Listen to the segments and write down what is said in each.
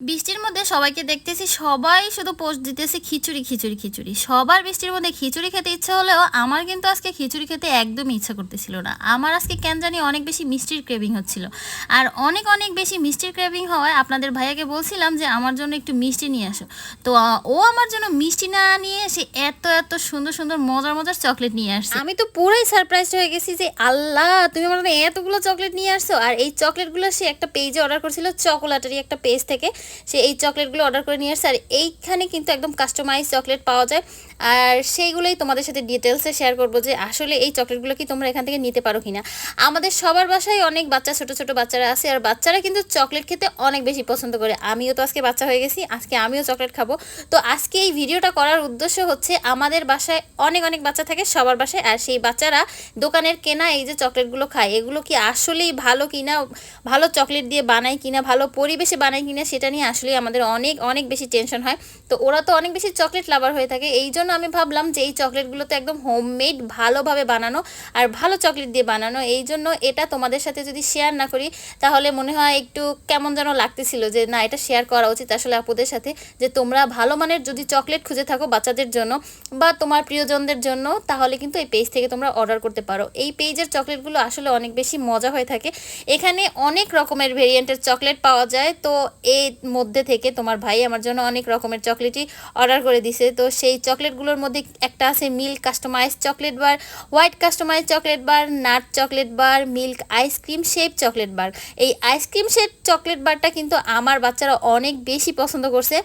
বৃষ্টির মধ্যে সবাইকে দেখতেছি, সবাই শুধু পোস্ট দিতেছে খিচুড়ি খিচুড়ি খিচুড়ি। সবার বৃষ্টির মধ্যে খিচুড়ি খেতে ইচ্ছে হলেও আমার কিন্তু আজকে খিচুড়ি খেতে একদমই ইচ্ছা করতেছিল না। আমার আজকে কেন জানি অনেক বেশি মিষ্টির ক্রেভিং হচ্ছিল। আর অনেক অনেক বেশি মিষ্টির ক্রেভিং হওয়ায় আপনাদের ভাইয়াকে বলছিলাম যে, আমার জন্য একটু মিষ্টি নিয়ে আসো। তো ও আমার জন্য মিষ্টি না নিয়ে এসে এত এত সুন্দর সুন্দর, মজার মজার চকলেট নিয়ে আসছে। আমি তো পুরাই সারপ্রাইজ হয়ে গেছি যে, আল্লাহ, তুমি আমার এতগুলো চকলেট নিয়ে আসছো। আর এই চকলেটগুলো সে একটা পেজে অর্ডার করেছিল চকোলেটারি একটা পেজ থেকে। সে এই চকলেটগুলো অর্ডার করে নিয়ে আসছে আর এইখানে কিন্তু একদম কাস্টমাইজ চকলেট পাওয়া যায়। আর সেইগুলোই তোমাদের সাথে ডিটেলসে শেয়ার করব যে আসলে এই চকলেটগুলো কি তোমরা এখান থেকে নিতে পারো কিনা। আমাদের সবার বাসায় অনেক বাচ্চা, ছোট ছোট বাচ্চারা আছে আর বাচ্চারা কিন্তু চকলেট খেতে অনেক বেশি পছন্দ করে। আমিও তো আজকে বাচ্চা হয়ে গেছি, আজকে আমিও চকলেট খাব। তো আজকে এই ভিডিওটা করার উদ্দেশ্য হচ্ছে আমাদের বাসায় অনেক অনেক বাচ্চা থাকে সবার বাসায় আর সেই বাচ্চারা দোকানের কেনা এই যে চকলেটগুলো খায়, এগুলো কি আসলেই ভালো কিনা, ভালো চকলেট দিয়ে বানায় কিনা, ভালো পরিবেশে বানায় কিনা সেটা নিয়ে আসলেই আমাদের অনেক অনেক বেশি টেনশন হয়। তো ওরা তো অনেক বেশি চকলেট লাভার হয়ে থাকে, এই জন্য আমি ভাবলাম যে এই চকলেটগুলো তো একদম হোমমেড ভালোভাবে বানানো আর ভালো চকলেট দিয়ে বানানো। এই জন্য এটা তোমাদের সাথে যদি শেয়ার না করি, তাহলে মনে হয় একটু কেমন যেন লাগতেছিল যে না, এটা শেয়ার করা উচিত আসলে আপুদের সাথে যে তোমরা ভালো মানের যদি চকলেট খুঁজে থাকো বাচ্চাদের জন্য বা তোমার প্রিয়জনদের জন্য, তাহলে কিন্তু এই পেজ থেকে তোমরা অর্ডার করতে পারো। এই পেজের চকলেটগুলো আসলে অনেক বেশি মজা হয়ে থাকে। এখানে অনেক রকমের ভেরিয়েন্টের চকলেট পাওয়া যায়। তো এর মধ্যে থেকে তোমার ভাই আমার জন্য অনেক রকমের চকলেটই অর্ডার করে দিছে। তো সেই চকলেটগুলোর মধ্যে একটা আছে milk customise chocolate bar, white customise chocolate bar, nut chocolate bar, milk ice cream shape chocolate bar. এই আইসক্রিম শেপ চকলেট বারটা কিন্তু আমার বাচ্চারা অনেক বেশি পছন্দ করছে।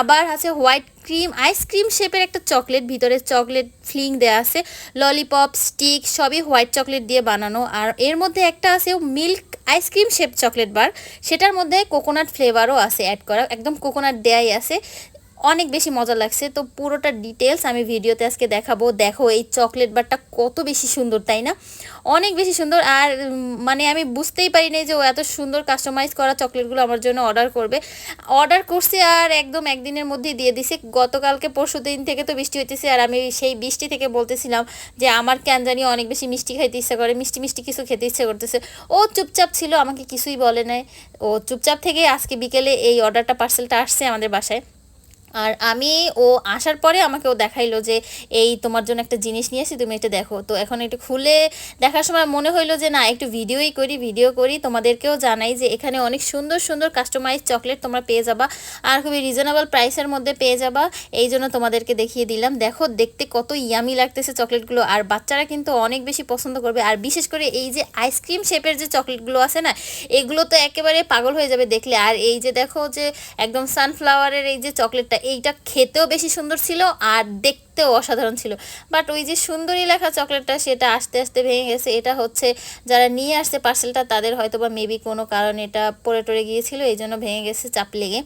আবার আছে হোয়াইট ক্রিম আইসক্রিম শেপের একটা চকলেট, ভিতরে চকলেট ফ্লিং দেওয়া আছে। ললিপপ, স্টিক সবই হোয়াইট চকলেট দিয়ে বানানো। আর এর মধ্যে একটা আছে milk ice cream shape chocolate bar. সেটার মধ্যে কোকোনাট ফ্লেভারও আছে অ্যাড করা, একদম কোকোনাট দেয়াই আছে। অনেক বেশি মজা লাগছে। তো পুরোটা ডিটেলস আমি ভিডিওতে আজকে দেখাবো। দেখো এই চকলেট বারটা কত বেশি সুন্দর, তাই না? অনেক বেশি সুন্দর। আর মানে আমি বুঝতেই পারি নাই যে ও এত সুন্দর কাস্টমাইজ করা চকলেটগুলো আমার জন্য অর্ডার করবে। অর্ডার করছে আর একদম একদিনের মধ্যেই দিয়ে দিছে। গতকালকে পরশু দিন থেকে তো বৃষ্টি হইতেছে। আর আমি সেই বৃষ্টি থেকে বলতেছিলাম যে আমার কেন জানি অনেক বেশি মিষ্টি খাইতে ইচ্ছা করে। মিষ্টি মিষ্টি কিছু খেতে ইচ্ছা করতেছে। ও চুপচাপ ছিল, আমাকে কিছুই বলে নাই। ও চুপচাপ থেকে আজকে বিকেলে এই অর্ডারটা পার্সেলটা আসছে আমাদের বাসায়। আর আমি ও আসার পরে আমাকে ও দেখাইলো যে, এই তোমার জন্য একটা জিনিস নিয়ে তুমি এটা দেখো। তো এখন একটু খুলে দেখার সময় মনে হইল যে, না, একটু ভিডিওই করি, ভিডিও করি। তোমাদেরকেও জানাই যে, এখানে অনেক সুন্দর সুন্দর কাস্টমাইজ চকলেট তোমরা পেয়ে যাবা আর খুবই রিজনেবল প্রাইসের মধ্যে পেয়ে যাবা। এই জন্য তোমাদেরকে দেখিয়ে দিলাম। দেখো, দেখতে কত ইয়ামি লাগতেছে চকলেটগুলো আর বাচ্চারা কিন্তু অনেক বেশি পছন্দ করবে। আর বিশেষ করে এই যে আইসক্রিম শেপের যে চকলেটগুলো আছে না, এগুলো তো একেবারে পাগল হয়ে যাবে দেখলে। আর এই যে দেখো যে, একদম সানফ্লাওয়ারের এই যে চকলেটটা এইটা খেতেও বেশি সুন্দর ছিল আর দেখতেও অসাধারণ ছিল। বাট ওই যে সুন্দরী লেখা চকলেটটা সেটা আস্তে আস্তে ভেঙে গেছে। এটা হচ্ছে যারা নিয়ে আসছে পার্সেলটা তাদের হয়তো বা মেবি কোনো কারণে এটা পড়ে টরে গিয়েছিল এই জন্য ভেঙে গেছে চাপ লেগে।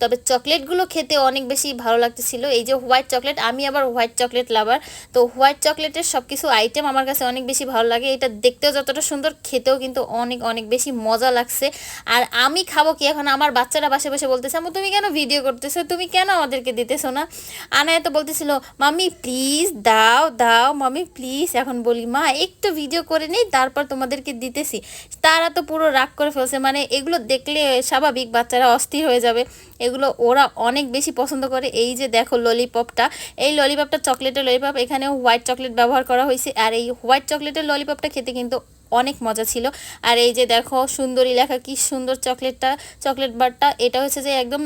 তবে চকলেটগুলো খেতে অনেক বেশি ভালো লাগতেছিল। এই যে হোয়াইট চকলেট, আমি আবার হোয়াইট চকলেট লাভার। তো হোয়াইট চকলেটের সব কিছু আইটেম আমার কাছে অনেক বেশি ভালো লাগে। এটা দেখতেও যতটা সুন্দর, খেতেও কিন্তু অনেক অনেক বেশি মজা লাগছে। আর আমি খাব কি এখন? আমার বাচ্চারা বাসে বসে বলতেছে আমু তুমি কেন ভিডিও করতেছো? তুমি কেন আমাদেরকে দিতেছো না? আনায় তো বলতেছিল, মাম্মি, প্লিজ দাও দাও, মাম্মি, প্লিজ। এখন বলি, মা, একটু ভিডিও করে নিই, তারপর তোমাদেরকে দিতেছি। তারা তো পুরো রাগ করে ফেলছে। মানে এগুলো দেখলে স্বাভাবিক বাচ্চারা অস্থির হয়ে যাবে। এগুলো ওরা অনেক বেশি পছন্দ করে। এই যে দেখো ললিপপটা এই ললিপপটা চকলেটের ললিপপ এখানে হোয়াইট চকলেট ব্যবহার করা হয়েছে। আর এই হোয়াইট চকলেটের ললিপপটা খেতে কিন্তু অনেক মজা ছিল। আর এই যে দেখো সুন্দরী লেখা, কি সুন্দর চকলেটটা চকলেট বারটা এটা হচ্ছে যে একদম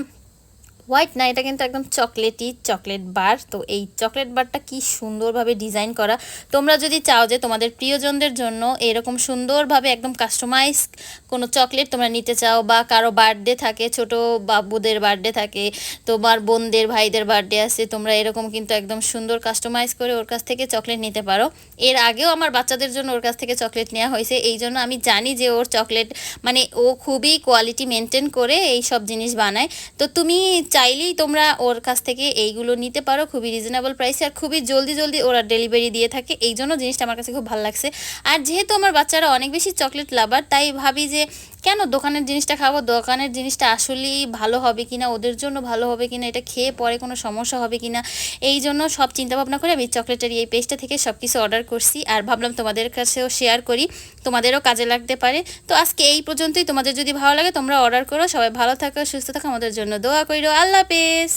হোয়াইট না, এটা কিন্তু একদম চকলেটই চকলেট বার তো এই চকলেট বারটা কি সুন্দরভাবে ডিজাইন করা। তোমরা যদি চাও যে তোমাদের প্রিয়জনদের জন্য এরকম সুন্দরভাবে একদম কাস্টমাইজ কোনো চকলেট তোমরা নিতে চাও বা কারও বার্থডে থাকে, ছোট বাবুদের বার্থডে থাকে, তোমার বোনদের, ভাইদের বার্থডে আছে, তোমরা এরকম কিন্তু একদম সুন্দর কাস্টমাইজ করে ওর কাছ থেকে চকলেট নিতে পারো। এর আগেও আমার বাচ্চাদের জন্য ওর কাছ থেকে চকলেট নেওয়া হয়েছে। এই জন্য আমি জানি যে ওর চকলেট মানে ও খুবই কোয়ালিটি মেনটেন করে এই সব জিনিস বানায়। তো তুমি চাইলেই তোমরা ওর কাছ থেকে এইগুলো নিতে পারো খুবই রিজনেবল প্রাইসে আর খুবই জলদি জলদি ওরা ডেলিভারি দিয়ে থাকে। এই জন্য জিনিসটা আমার কাছে খুব ভালো লাগছে। আর যেহেতু আমার বাচ্চারা অনেক বেশি চকলেট লাভার তাই ভাবি যে কেন দোকানের জিনিসটা খাব? দোকানের জিনিসটা আসলেই ভালো হবে কিনা? ওদের জন্য ভালো হবে কিনা? এটা খেয়ে পরে কোনো সমস্যা হবে কিনা? এই জন্য সব চিন্তা ভাবনা করে আমি চকলেটের এই পেজটা থেকে সব কিছু অর্ডার করছি। আর ভাবলাম তোমাদের কাছেও শেয়ার করি। তোমাদেরও কাজে লাগতে পারে। তো আজকে এই পর্যন্তই। তোমাদের যদি ভালো লাগে তোমরা অর্ডার করো। সবাই ভালো থাকো, সুস্থ থাকো। আমাদের জন্য দোয়া করো আল্লাহ হাফেজ।